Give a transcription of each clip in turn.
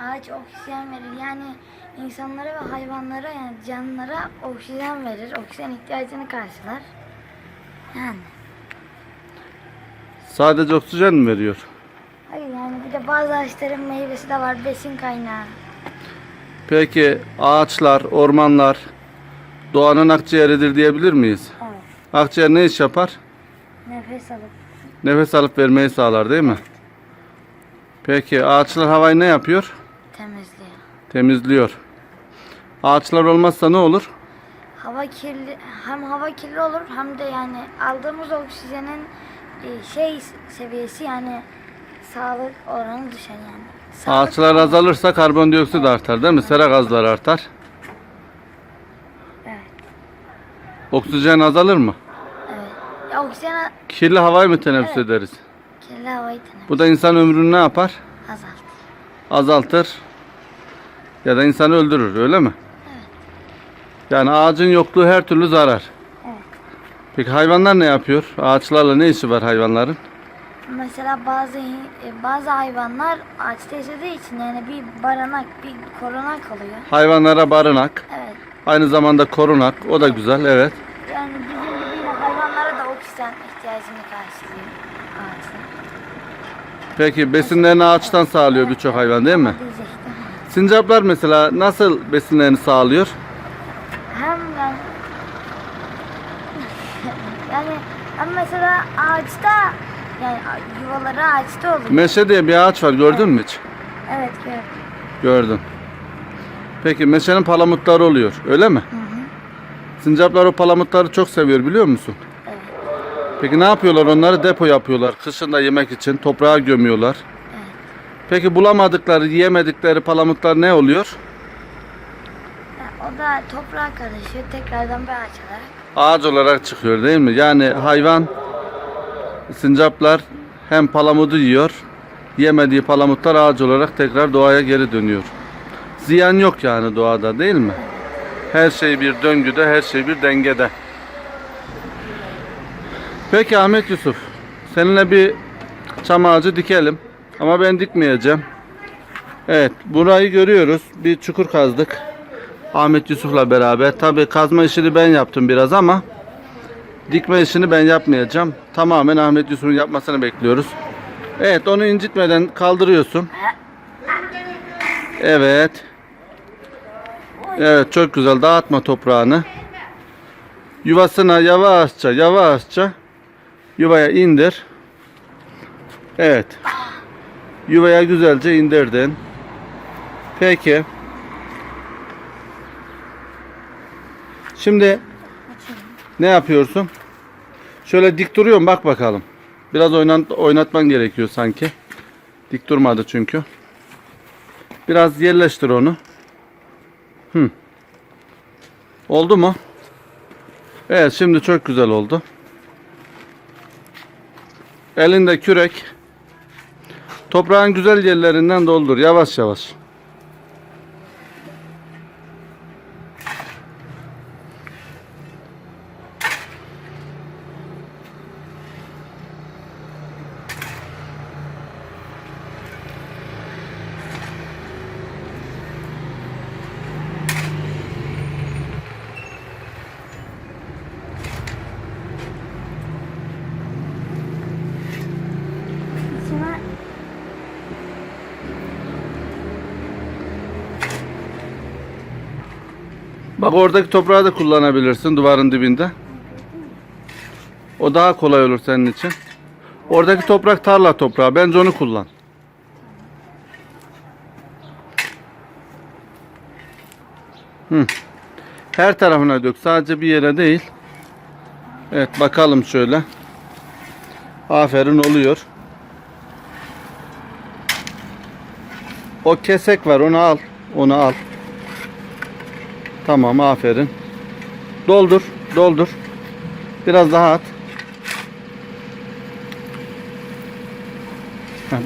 ağaç oksijen verir. Yani insanlara ve hayvanlara yani canlılara oksijen verir. Oksijen ihtiyacını karşılar. Yani. Sadece oksijen mi veriyor? Hayır yani bir de bazı ağaçların meyvesi de var. Besin kaynağı. Peki ağaçlar, ormanlar doğanın akciğeridir diyebilir miyiz? Evet. Akciğer ne iş yapar? Nefes alıp. Nefes alıp vermeyi sağlar değil mi? Peki ağaçlar havayı ne yapıyor? Temizliyor. Ağaçlar olmazsa ne olur? Hava kirli hem hava kirli olur hem de yani aldığımız oksijenin e, şey seviyesi yani sağlık oranı düşer yani. Sağlık- Ağaçlar azalırsa karbondioksit artar değil mi? Sera gazları artar. Evet. Oksijen azalır mı? Evet. Ya oksijen Kirli havayı mı teneffüs Evet. ederiz? kirli havayı teneffüs Bu da insan ömrünü ne yapar? azalt. Azaltır. Ya da insanı öldürür öyle mi? Yani ağacın yokluğu her türlü zarar. Evet. Peki hayvanlar ne yapıyor? Ağaçlarla ne işi var hayvanların? Mesela bazı e, bazı hayvanlar ağaçta yaşadığı için yani bir barınak, bir korunak oluyor. Hayvanlara barınak, Evet. aynı zamanda korunak. O da güzel, evet. Yani bizim gibi hayvanlara da oksijen ihtiyacını karşılıyor ağaçlar. Peki besinlerini ağaçtan sağlıyor birçok hayvan değil mi? Diyecektim. Sincaplar mesela nasıl besinlerini sağlıyor? Hem yani yani hem mesela ağaçta yani yuvaları ağaçta oluyor. Meşe diye bir ağaç var gördün mü hiç? Evet gördüm. Gördüm. Peki meşenin palamutları oluyor öyle mi? Sincaplar o palamutları çok seviyor biliyor musun? Evet. Peki ne yapıyorlar onları depo yapıyorlar. Kışın da yemek için toprağa gömüyorlar. Peki bulamadıkları, yiyemedikleri palamutlar ne oluyor? O da toprağa karışıyor tekrardan bir ağaç olarak. Ağaç olarak çıkıyor değil mi? Yani hayvan, sincaplar hem palamudu yiyor, yemediği palamutlar ağaç olarak tekrar doğaya geri dönüyor. Ziyan yok yani doğada değil mi? Her şey bir döngüde, her şey bir dengede. Peki Ahmet Yusuf, seninle bir çam ağacı dikelim. Ama ben dikmeyeceğim. Evet, burayı görüyoruz. Bir çukur kazdık. Ahmet Yusuf'la beraber. Tabi kazma işini ben yaptım biraz ama dikme işini ben yapmayacağım. Tamamen Ahmet Yusuf'un yapmasını bekliyoruz. Evet, onu incitmeden kaldırıyorsun. Evet. Evet, çok güzel. Dağıtma toprağını. Yuvasına yavaşça, yavaşça yuvaya indir. Evet. Yuvaya güzelce indirdin. Peki. Şimdi ne yapıyorsun? Şöyle dik duruyorum bak bakalım. Biraz oynat, oynatman gerekiyor sanki. Dik durmadı çünkü. Biraz yerleştir onu. Hı. Oldu mu? Evet şimdi çok güzel oldu. Elinde kürek. Toprağın güzel yerlerinden doldur yavaş yavaş. Bak oradaki toprağı da kullanabilirsin duvarın dibinde. O daha kolay olur senin için. Oradaki toprak tarla toprağı. Bence onu kullan. Hı. Her tarafına dök. Sadece bir yere değil. Evet bakalım şöyle. Aferin oluyor. O kesek var onu al. Onu al. Tamam aferin. Doldur, doldur. Biraz daha at.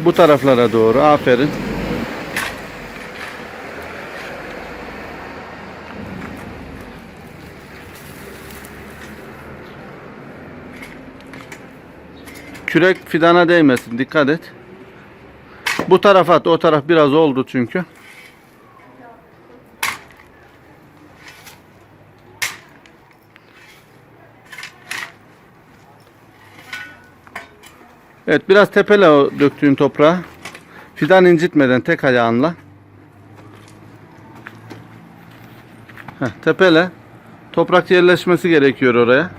Bu taraflara doğru aferin. Kürek fidana değmesin dikkat et. Bu tarafa at o taraf biraz oldu çünkü. Evet biraz tepele o döktüğün toprağı. Fidan incitmeden tek ayağınla. Heh, tepele. Toprak yerleşmesi gerekiyor oraya.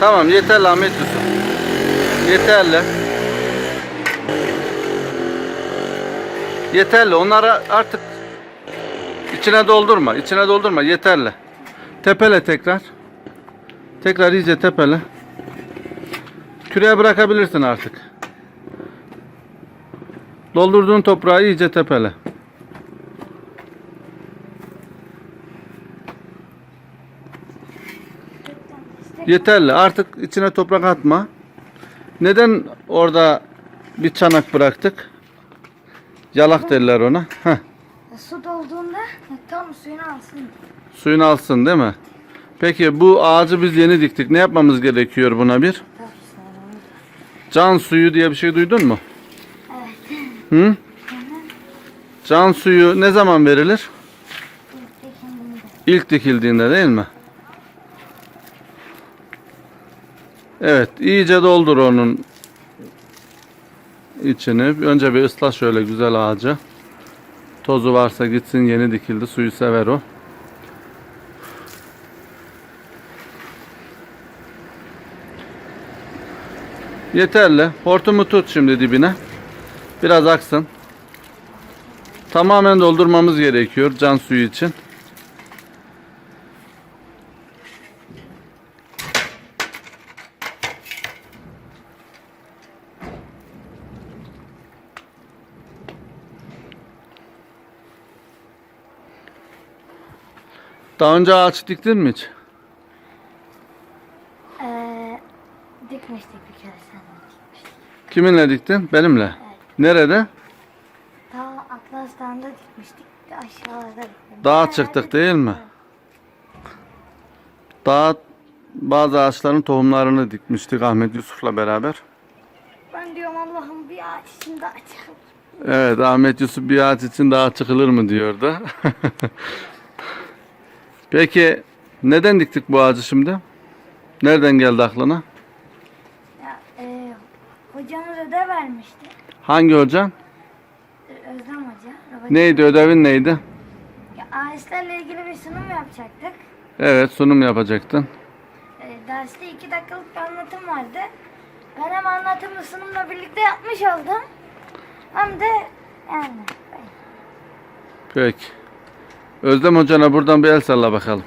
Tamam yeterli Ahmet Yusuf. Yeterli. Yeterli. Onları artık içine doldurma. İçine doldurma. Yeterli. Tepele tekrar. Tekrar iyice tepele. Küreye bırakabilirsin artık. Doldurduğun toprağı iyice tepele. Yeterli. Artık içine toprak atma. Neden orada bir çanak bıraktık? Yalak derler ona. Heh, Su dolduğunda tam suyunu alsın. suyunu alsın değil mi? Peki bu ağacı biz yeni diktik. Ne yapmamız gerekiyor buna bir? Can suyu diye bir şey duydun mu? Evet. Hı? Can suyu ne zaman verilir? İlk dikildiğinde değil mi? Evet, iyice doldur onun içini. Önce bir ısla şöyle güzel ağacı. Tozu varsa gitsin yeni dikildi. Suyu sever o. Yeterli. Hortumu tut şimdi dibine. Biraz aksın. Tamamen doldurmamız gerekiyor can suyu için. Daha önce ağaç diktin mi hiç? Ee, dikmiştik bir kere sen dikmiştik. Kiminle diktin? Benimle. Nerede? Ta Atlas Dağı'nda dikmiştik. Aşağıda diktim. Dağa çıktık değil mi? Dağa bazı ağaçların tohumlarını dikmiştik Ahmet Yusuf'la beraber. Ben diyorum Allah'ım bir ağaç için daha çıkıp. Evet Ahmet Yusuf bir ağaç için dağa çıkılır mı diyordu. Peki neden diktik bu ağacı şimdi? Nereden geldi aklına? Ya, e, hocamız ödev vermişti. Hangi hoca? Ö- Özlem Hoca. Neydi ödevin neydi? Ya, ağaçlarla ilgili bir sunum yapacaktık. Evet sunum yapacaktın. E, derste iki dakikalık bir anlatım vardı. Ben hem anlatımı sunumla birlikte yapmış oldum. Hem de yani Peki. Özlem hocana buradan bir el salla bakalım.